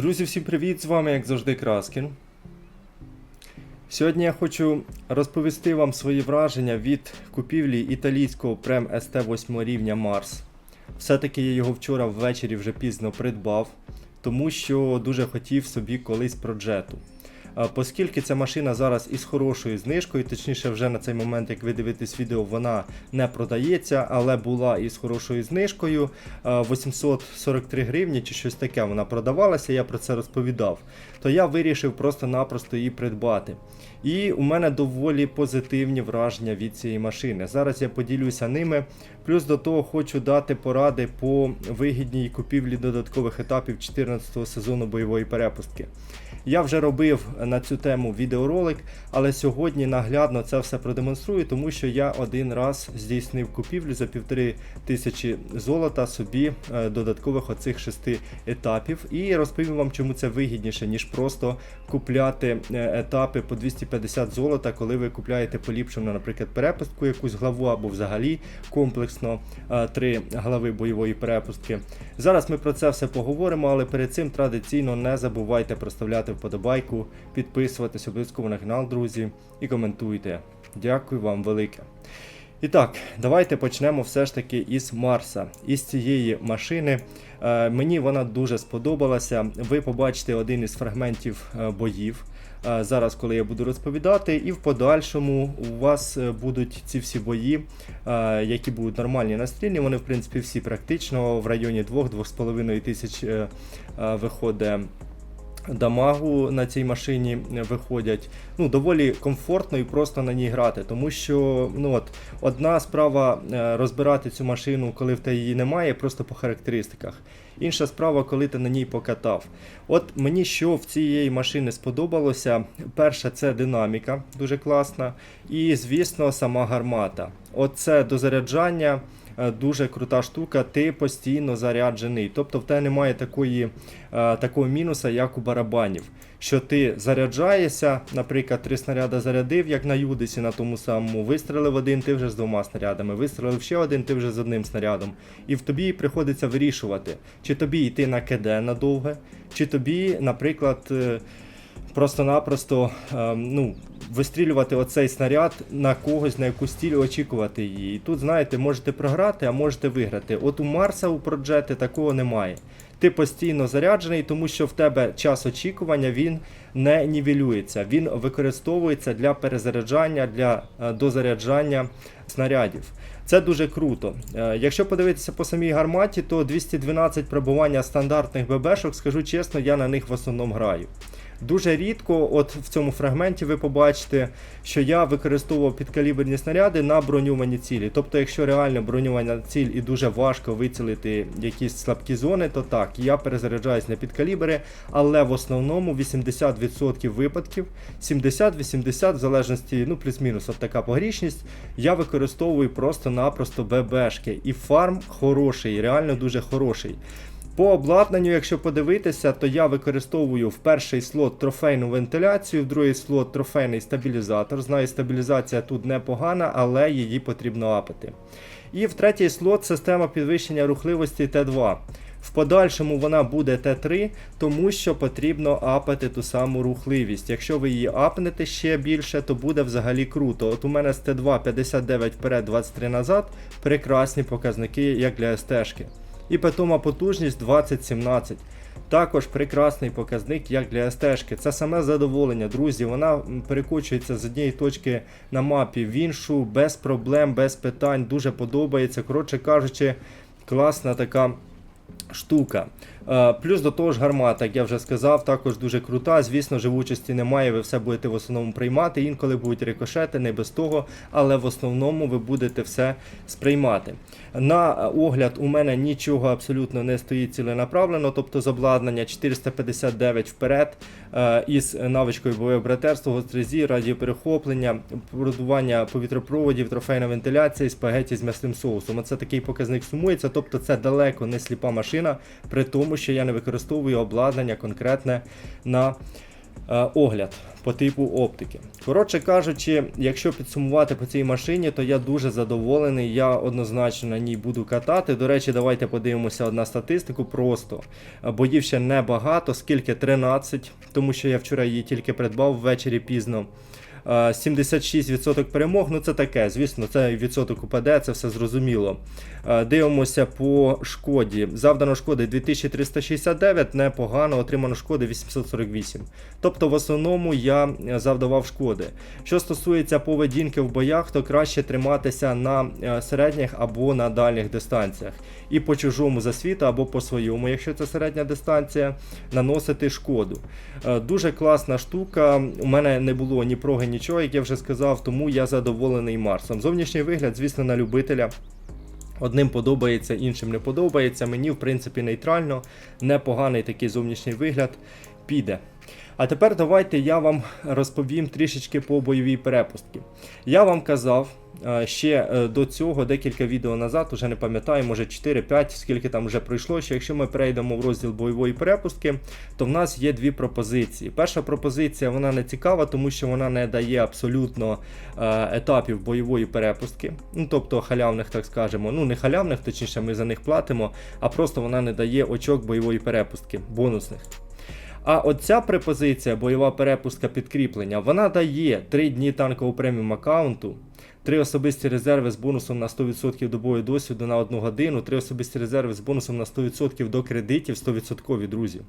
Друзі, всім привіт! З вами, як завжди, Краскін. Сьогодні я хочу розповісти вам свої враження від купівлі італійського прем st 8 рівня Mars. Все-таки я його вчора ввечері вже пізно придбав, тому що дуже хотів собі колись проджету. Оскільки ця машина зараз із хорошою знижкою, точніше, вже на цей момент, як ви дивитесь відео, вона не продається, але була із хорошою знижкою. 843 гривні чи щось таке вона продавалася, я про це розповідав. То я вирішив просто-напросто її придбати. І у мене доволі позитивні враження від цієї машини. Зараз я поділюся ними. Плюс до того хочу дати поради по вигідній купівлі додаткових етапів 14 го сезону бойової перепустки. Я вже робив на цю тему відеоролик, але сьогодні наглядно це все продемонструю, тому що я один раз здійснив купівлю за півтори тисячі золота собі е, додаткових оцих шести етапів. І розповім вам, чому це вигідніше, ніж просто купляти е, етапи по 250 золота, коли ви купляєте поліпшену, наприклад, перепустку, якусь главу або взагалі комплексно е, три глави бойової перепустки. Зараз ми про це все поговоримо, але перед цим традиційно не забувайте проставляти вподобайку, підписуватись обов'язково на канал, друзі, і коментуйте. Дякую вам велике. І так, давайте почнемо все ж таки із Марса, із цієї машини. Е, мені вона дуже сподобалася. Ви побачите один із фрагментів е, боїв. е, Зараз, коли я буду розповідати, і в подальшому у вас е, будуть ці всі бої, е, які будуть нормальні настрільні. Вони, в принципі, всі практично в районі 2-2,5 тисяч е, е, виходить дамагу на цій машині е, виходять. Ну, доволі комфортно і просто на ній грати. Тому що ну, от, одна справа е, розбирати цю машину, коли в тебе її немає, просто по характеристиках. Інша справа, коли ти на ній покатав. От мені що в цієї машини сподобалося. Перше, це динаміка, дуже класна. І, звісно, сама гармата. Оце дозаряджання. Е, Дуже крута штука, ти постійно заряджений. Тобто в тебе немає такої, е, такого мінуса, як у барабанів. Що ти заряджаєшся, наприклад, три снаряди зарядив, як на Юдисі на тому самому, вистрелив один, ти вже з двома снарядами, вистрелив ще один, ти вже з одним снарядом. І в тобі приходиться вирішувати, чи тобі йти на КД надовге, чи тобі, наприклад, е, просто-напросто ем, ну, вистрілювати оцей снаряд на когось, на якусь ціль, очікувати її. І тут, знаєте, можете програти, а можете виграти. От у Марса у проджети такого немає. Ти постійно заряджений, тому що в тебе час очікування він не нівелюється. Він використовується для перезаряджання, для е, дозаряджання снарядів. Це дуже круто. Е, Якщо подивитися по самій гарматі, то 212 пробування стандартних ББшок, скажу чесно, я на них в основному граю. Дуже рідко, от в цьому фрагменті ви побачите, що я використовував підкаліберні снаряди на броньовані цілі. Тобто, якщо реально броньована ціль і дуже важко вицілити якісь слабкі зони, то так, я перезаряджаюсь на підкалібери, але в основному 80% випадків, 70-80, в залежності, ну плюс-мінус от така погрішність, я використовую просто-напросто ББшки. І фарм хороший, реально дуже хороший. По обладнанню, якщо подивитися, то я використовую в перший слот трофейну вентиляцію, в другий слот трофейний стабілізатор. Знаю, стабілізація тут непогана, але її потрібно апати. І в третій слот система підвищення рухливості Т2. В подальшому вона буде Т3, тому що потрібно апати ту саму рухливість. Якщо ви її апнете ще більше, то буде взагалі круто. От у мене з Т2 59 вперед, 23 назад. Прекрасні показники, як для СТ-шки. І питома потужність 2017. Також прекрасний показник, як для СТ-шки. Це саме задоволення, друзі. Вона перекочується з однієї точки на мапі в іншу, без проблем, без питань. Дуже подобається. Коротше кажучи, класна така штука. Е, Плюс до того ж гармата, як я вже сказав, також дуже крута. Звісно, живучості немає, ви все будете в основному приймати. Інколи будуть рикошети, не без того, але в основному ви будете все сприймати. На огляд у мене нічого абсолютно не стоїть ціленаправлено, тобто з обладнання 459 вперед е, із навичкою бойове братерство, гострезі, радіоперехоплення, продування повітропроводів, трофейна вентиляція, спагеті з м'ясним соусом. Оце такий показник сумується, тобто це далеко не сліпа машина, при тому, що я не використовую обладнання конкретне на Е, Огляд по типу оптики. Коротше кажучи, якщо підсумувати по цій машині, то я дуже задоволений. Я однозначно на ній буду катати. До речі, давайте подивимося на статистику. Просто Е, боїв ще небагато, скільки 13, тому що я вчора її тільки придбав ввечері пізно. Е, 76% перемог, ну це таке, звісно, це відсоток УПД, це все зрозуміло. Е, Дивимося по шкоді. Завдано шкоди 2369, непогано, отримано шкоди 848. Тобто, в основному я е, завдавав шкоди. Що стосується поведінки в боях, то краще триматися на е, середніх або на дальніх дистанціях. І по чужому засвіту або по своєму, якщо це середня дистанція, наносити шкоду. Е, Дуже класна штука. У мене не було ні проги, нічого, як я вже сказав, тому я задоволений Марсом. Зовнішній вигляд, звісно, на любителя. Одним подобається, іншим не подобається. Мені, в принципі, нейтрально, непоганий такий зовнішній вигляд піде. А тепер давайте я вам розповім трішечки по бойовій перепустці. Я вам казав ще е, до цього декілька відео назад, уже не пам'ятаю, може 4-5, скільки там вже пройшло. Що якщо ми перейдемо в розділ бойової перепустки, то в нас є дві пропозиції. Перша пропозиція вона не цікава, тому що вона не дає абсолютно е, етапів бойової перепустки. Ну тобто халявних, так скажемо. Ну не халявних, точніше, ми за них платимо, а просто вона не дає очок бойової перепустки, бонусних. А оця препозиція, бойова перепустка підкріплення, вона дає 3 дні танкового преміум аккаунту, 3 особисті резерви з бонусом на 100% до бою досвіду на 1 годину, 3 особисті резерви з бонусом на 100% до кредитів 100% друзі.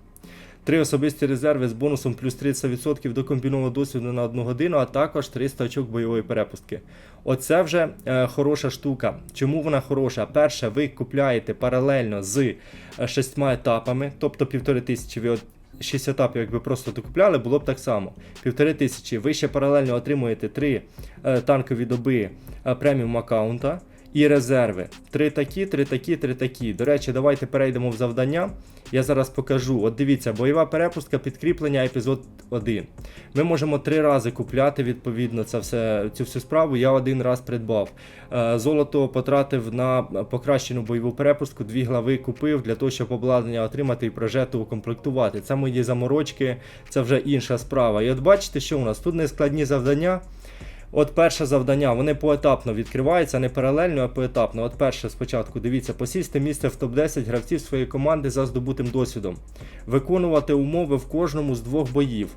3 особисті резерви з бонусом плюс 30% до комбінованого досвіду на 1 годину, а також 300 очок бойової перепустки. Оце вже е, хороша штука. Чому вона хороша? Перше, ви купляєте паралельно з е, шістьма етапами, тобто півтори тисячі ви от 6 етапів, якби просто докупляли, було б так само. Півтори тисячі. Ви ще паралельно отримуєте 3 е, танкові доби е, преміум аккаунта і резерви. Три такі, три такі, три такі. До речі, давайте перейдемо в завдання. Я зараз покажу. От дивіться, бойова перепустка, підкріплення, епізод 1. Ми можемо три рази купляти відповідно це все, цю всю справу. Я один раз придбав. Е, Золото потратив на покращену бойову перепустку, дві глави купив для того, щоб обладнання отримати і прожету укомплектувати. Це мої заморочки, це вже інша справа. І от бачите, що у нас тут нескладні завдання. От перше завдання, вони поетапно відкриваються, не паралельно, а поетапно. От перше спочатку, дивіться, посісти місце в топ-10 гравців своєї команди за здобутим досвідом. Виконувати умови в кожному з двох боїв.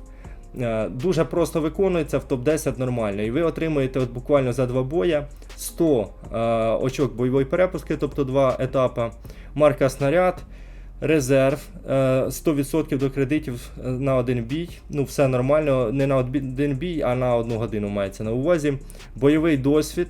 Е, Дуже просто виконується в топ-10 нормально. І ви отримуєте от буквально за два боя 100 е, очок бойової перепустки, тобто два етапи. Марка снаряд, резерв, е, 100% до кредитів е, на один бій. Ну, все нормально, не на один бій, а на одну годину мається на увазі. Бойовий досвід.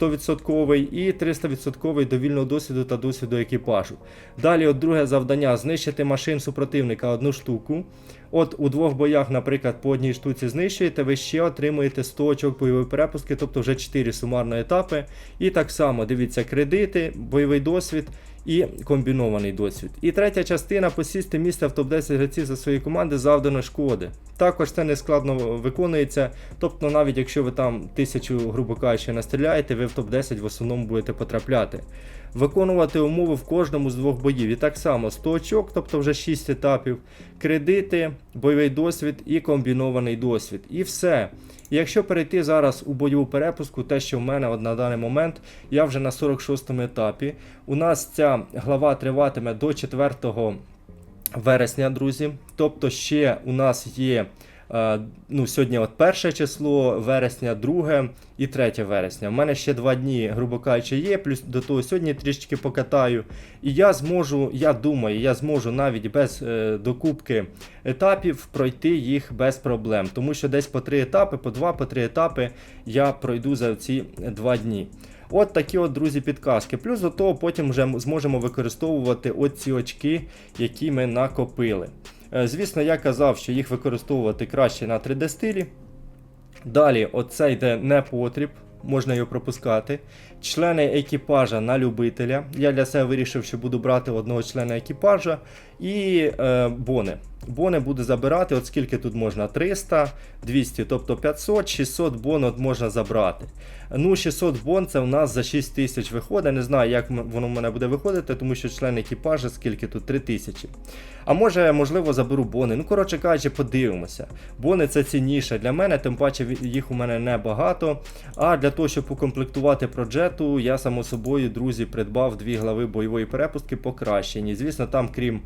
100% і 300% до вільного досвіду та досвіду екіпажу. Далі, от друге завдання знищити машин супротивника одну штуку. От у двох боях, наприклад, по одній штуці знищуєте, ви ще отримуєте 100 очок бойової перепустки, тобто вже 4 сумарно етапи. І так само дивіться кредити, бойовий досвід і комбінований досвід. І третя частина посісти місце в топ-10 гравців за свої команди завдано шкоди. Також це не складно виконується. Тобто, навіть якщо ви там тисячу, грубо кажучи, настріляєте, ви в топ-10 в основному будете потрапляти. Виконувати умови в кожному з двох боїв. І так само 100 очок, тобто вже 6 етапів, кредити, бойовий досвід і комбінований досвід. І все. І Якщо перейти зараз у бойову перепуску, те, що в мене от на даний момент, я вже на 46 му етапі. У нас ця глава триватиме до 4 вересня, друзі. Тобто ще у нас є. Е, Ну, сьогодні от перше число вересня, друге і 3 вересня. У мене ще два дні, грубо кажучи, є, плюс до того сьогодні трішечки покатаю. І я зможу, я думаю, я зможу навіть без е, докупки етапів пройти їх без проблем. Тому що десь по три етапи, по два, по три етапи я пройду за ці два дні. От такі от, друзі, підказки. Плюс до того потім вже зможемо використовувати оці очки, які ми накопили. Е, Звісно, я казав, що їх використовувати краще на 3D стилі. Далі, оце йде непотріб, можна його пропускати. Члени екіпажа на любителя. Я для себе вирішив, що буду брати одного члена екіпажа і е, бони. бони буду забирати, от скільки тут можна? 300, 200, тобто 500, 600 бон от можна забрати. Ну, 600 бон це у нас за 6 тисяч виходить. Не знаю, як воно в мене буде виходити, тому що член екіпажу, скільки тут 3 тисячі. А може, можливо, заберу бони. Ну, коротше кажучи, подивимося. Бони це цінніше для мене, тим паче їх у мене небагато. А для того, щоб укомплектувати проджету, я само собою, друзі, придбав дві глави бойової перепустки покращені. Звісно, там, крім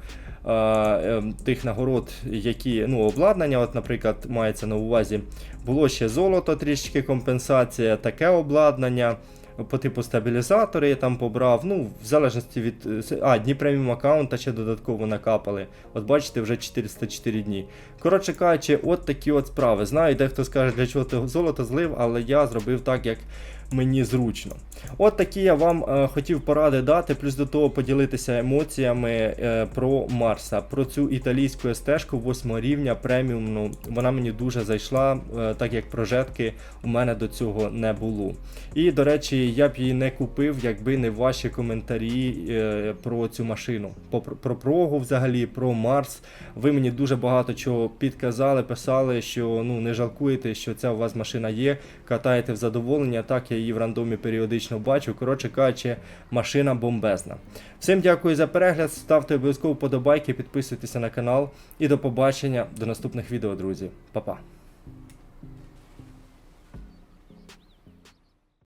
е, е, тих нагород, які ну, обладнання, от, наприклад, мається на увазі, було ще золото, трішки компенсація, таке обладнання. По типу стабілізатори я там побрав. Ну, в залежності від. е, А, дні преміум аккаунта ще додатково накапали. От бачите, вже 404 дні. Коротше кажучи, от такі от справи. Знаю, дехто скаже, для чого ти золото злив, але я зробив так, як мені зручно. От такі я вам е, хотів поради дати, плюс до того поділитися емоціями е, про Марса, про цю італійську стежку 8 рівня преміумну. Вона мені дуже зайшла, е, так як прожетки у мене до цього не було. І, до речі, я б її не купив, якби не ваші коментарі про цю машину. Про прогу взагалі, про Марс. Ви мені дуже багато чого підказали, писали, що ну не жалкуєте, що ця у вас машина є, катаєте в задоволення. Так, я її в рандомі періодично бачу. Коротше кажучи, машина бомбезна. Всім дякую за перегляд. Ставте обов'язково подобайки, підписуйтеся на канал. І до побачення до наступних відео, друзі. Па-па.